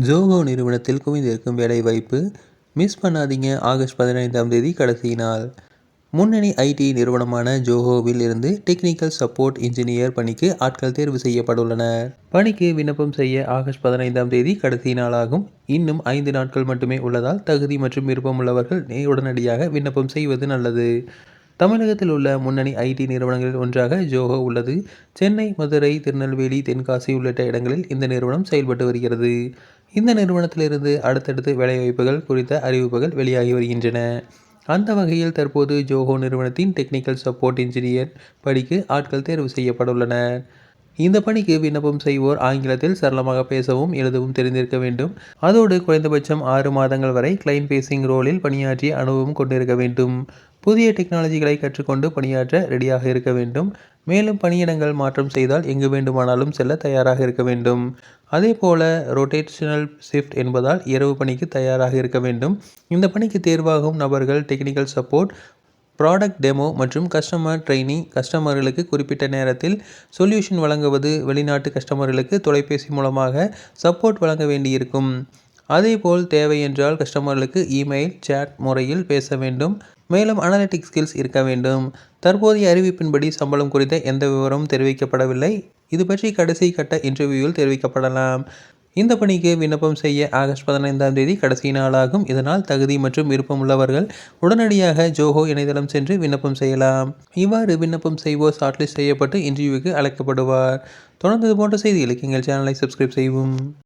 Joko நிறுவனத்தில் குவிந்திருக்கும் வேலைவாய்ப்பு miss பண்ணாதீங்க. ஆகஸ்ட் பதினைந்தாம் தேதி கடைசி நாள். முன்னணி ஐடி நிறுவனமான ஜோஹோவில் இருந்து டெக்னிக்கல் சப்போர்ட் இன்ஜினியர் பணிக்கு ஆட்கள் தேர்வு செய்யப்பட்டுள்ளனர். பணிக்கு விண்ணப்பம் செய்ய ஆகஸ்ட் பதினைந்தாம் தேதி கடைசி நாளாகும். இன்னும் ஐந்து நாட்கள் மட்டுமே உள்ளதால் தகுதி மற்றும் விருப்பமுள்ளவர்கள் நே- உடனடியாக விண்ணப்பம் செய்வது நல்லது. தமிழகத்தில் உள்ள முன்னணி ஐடி நிறுவனங்களில் ஒன்றாக ஜோஹோ உள்ளது. சென்னை மதுரை திருநெல்வேலி தென்காசி உள்ளிட்ட இடங்களில் இந்த நிறுவனம் செயல்பட்டு வருகிறது. இந்த நிறுவனத்திலிருந்து அடுத்தடுத்து வேலைவாய்ப்புகள் குறித்த அறிவிப்புகள் வெளியாகி வருகின்றன. அந்த வகையில் தற்போது ஜோஹோ நிறுவனத்தின் டெக்னிக்கல் சப்போர்ட் இன்ஜினியர் பணிக்கு ஆட்கள் தேர்வு செய்யப்பட்டுள்ளனர். இந்த பணிக்கு விண்ணப்பம் செய்வோர் ஆங்கிலத்தில் சரளமாக பேசவும் எழுதவும் தெரிந்திருக்க வேண்டும். அதோடு குறைந்தபட்சம் ஆறு மாதங்கள் வரை கிளைண்ட் பேசிங் ரோலில் பணியாற்றிய அனுபவம் கொண்டிருக்க வேண்டும். புதிய டெக்னாலஜிகளை கற்றுக்கொண்டு பணியாற்ற ரெடியாக இருக்க வேண்டும். மேலும் பணியிடங்கள் மாற்றம் செய்தால் எங்கு வேண்டுமானாலும் செல்ல தயாராக இருக்க வேண்டும். அதே போல ரொட்டேஷனல் ஷிஃப்ட் என்பதால் இரவு பணிக்கு தயாராக இருக்க வேண்டும். இந்த பணிக்கு தேர்வாகும் நபர்கள் டெக்னிக்கல் சப்போர்ட் ப்ராடக்ட் டெமோ மற்றும் கஸ்டமர் ட்ரைனிங் கஸ்டமர்களுக்கு குறிப்பிட்ட நேரத்தில் சொல்யூஷன் வழங்குவது வெளிநாட்டு கஸ்டமர்களுக்கு தொலைபேசி மூலமாக சப்போர்ட் வழங்க வேண்டியிருக்கும். அதேபோல் தேவை என்றால் கஸ்டமர்களுக்கு இமெயில் சேட் முறையில் பேச வேண்டும். மேலும் அனலிட்டிக் ஸ்கில்ஸ் இருக்க வேண்டும். தற்போதைய அறிவிப்பின்படி சம்பளம் குறித்த எந்த விவரமும் தெரிவிக்கப்படவில்லை. இது பற்றி கடைசி கட்ட இன்டர்வியூவில் தெரிவிக்கப்படலாம். இந்த பணிக்கு விண்ணப்பம் செய்ய ஆகஸ்ட் பதினைந்தாம் தேதி கடைசி நாளாகும். இதனால் தகுதி மற்றும் விருப்பம் உள்ளவர்கள் உடனடியாக ஜோஹோ இணையதளம் சென்று விண்ணப்பம் செய்யலாம். இவ்வாறு விண்ணப்பம் செய்வோர் ஷார்ட்லிஸ்ட் செய்யப்பட்டு இன்டர்வியூவுக்கு அழைக்கப்படுவார். தொடர்ந்து போன்ற செய்திகளுக்கு எங்கள் சேனலை சப்ஸ்கிரைப் செய்வோம்